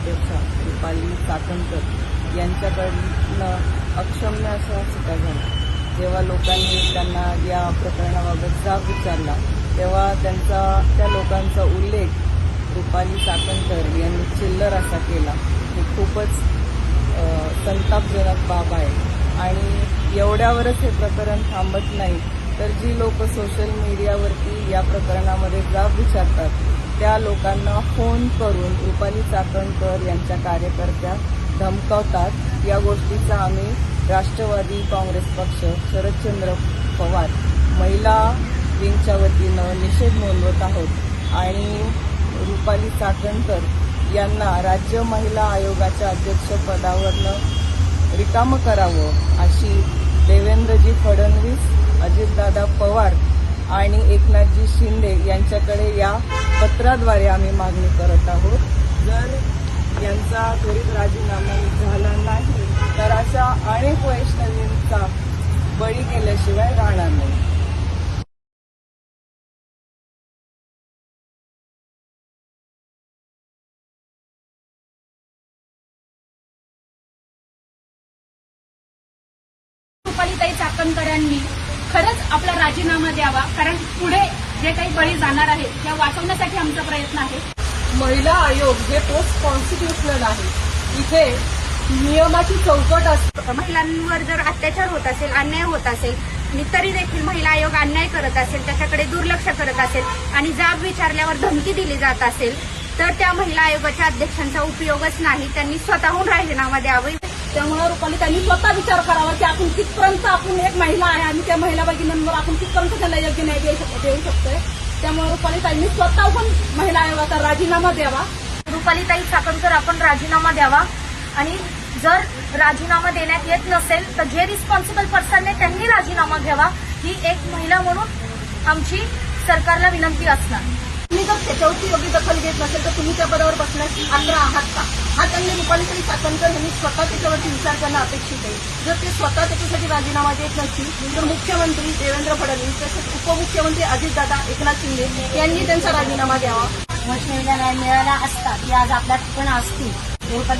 अध्यक्ष रुपाली काकणकर यांच्याकडनं अक्षम्य असा चुका झाला जेव्हा लोकांनी त्यांना या प्रकरणाबाबत जाब विचारला तेव्हा त्यांचा त्या लोकांचा उल्लेख रुपाली चाकणकर यांनी चिल्लर असा केला. हे खूपच संतापजनक बाब आहे आणि एवढ्यावरच हे प्रकरण थांबत नाही. तर जी लोक सोशल मीडियावरती या प्रकरणामध्ये जाब विचारतात त्या लोकांना फोन करून रुपाली चाकणकर यांच्या कार्यकर्त्या धमकावतात. या गोष्टीचा आम्ही राष्ट्रवादी काँग्रेस पक्ष शरदचंद्र पवार महिला विंगच्या वतीनं निषेध नोंदवत आहोत. आणि रुपाली चाकणकर यांना राज्य महिला आयोगाच्या अध्यक्षपदावरनं रिकामं करावं अशी देवेंद्रजी फडणवीस आणि एकनाथजी शिंदे यांच्याकडे या पत्राद्वारे आम्ही मागणी करत आहोत. जर यांचा त्वरित राजीनामा झाला नाही तर अशा अनेक वैष्णवींचा बळी केल्याशिवाय राहणार नाही. रुपालीताई चाकणकरांनी खरंच आपला राजीनामा द्यावा कारण पुढे जे काही बळी जाणार आहेत त्या वाचवण्यासाठी आमचा प्रयत्न आहे. महिला आयोग हे पोस्ट कॉन्स्टिट्युशनल आहे. इथे नियमाची चौकट असते महिलांवर जर अत्याचार होत असेल अन्याय होत असेल आणि तरी देखील महिला आयोग अन्याय करत असेल त्याच्याकडे दुर्लक्ष करत असेल आणि जाब विचारल्यावर धमकी दिली जात असेल तर त्या महिला आयोगाच्या अध्यक्षांचा उपयोगच नाही. त्यांनी स्वतःहून राजीनामा द्यावा. त्यामुळे रुपालीताईंनी स्वतः विचार करावा की आपण कितपर्यंत आपण एक महिला आहे आणि त्या महिला भगिनींवर आपण कितपर्यंत त्यांना योग्य न्याय देऊ शक- देऊ शकतोय. त्यामुळे रुपालीताईंनी पण महिला आयोगाचा राजीनामा द्यावा. रुपालीताई चाकणकर आपण राजीनामा द्यावा. आणि जर राजीनामा देण्यात येत नसेल तर जे रिस्पॉन्सिबल पर्सन आहे त्यांनी राजीनामा घ्यावा. ही एक महिला म्हणून आमची सरकारला विनंती असणार. तुम्ही जर त्याच्यावरती योग्य दखल घेत नसेल तर तुम्ही त्या पदावर बसण्यास आग्रह आहात का? हा त्यांनी रुपालीताई चाकणकर यांनी स्वतः त्याच्यावरती विचार करणं अपेक्षित आहे. जर ते स्वतः त्याच्यासाठी राजीनामा देत नसतील तर मुख्यमंत्री देवेंद्र फडणवीस तसेच उपमुख्यमंत्री अजितदादा एकनाथ शिंदे यांनी त्यांचा राजीनामा द्यावा. वैष्णवीला न्याय मिळाला असता की आज आपल्या ठिकाणी असती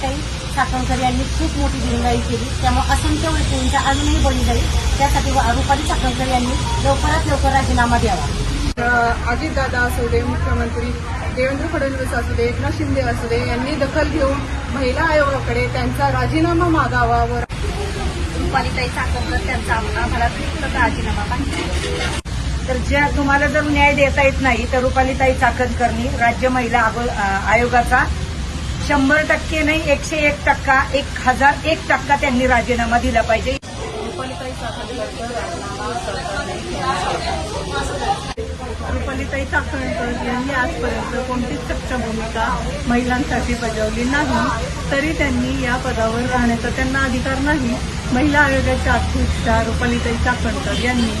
काही साखरकर यांनी खूप मोठी दिनगाई केली. त्यामुळे असंख्य वैष्णवींच्या अजूनही बळी जाईल. त्यासाठी रुपाली साखरकर यांनी लवकरात लवकर राजीनामा द्यावा. अजितदादा असू दे मुख्यमंत्री देवेंद्र फडणवीस असू दे एकनाथ शिंदे असू दे यांनी दखल घेऊन महिला आयोगाकडे त्यांचा राजीनामा मागावा व रुपालीताई चाकणकर त्यांचा आम्हाला राजीनामा पाहिजे. तर ज्या तुम्हाला जर न्याय देता येत नाही तर रुपालीताई चाकणकरनी राज्य महिला आयोगाचा. शंभर टक्के नाही एकशे एक टक्का एक हजार एक टक्का त्यांनी राजीनामा दिला पाहिजे. रुपालीताई चाकणकर यांनी आजपर्यंत कोणतीच सक्षम भूमिका महिलांसाठी बजावली नाही. तरी त्यांनी या पदावर राहण्याचा त्यांना अधिकार नाही. महिला आयोगाच्या अध्यक्षा रुपालीताई चाकणकर यांनी